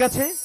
ঠিক আছে আহ,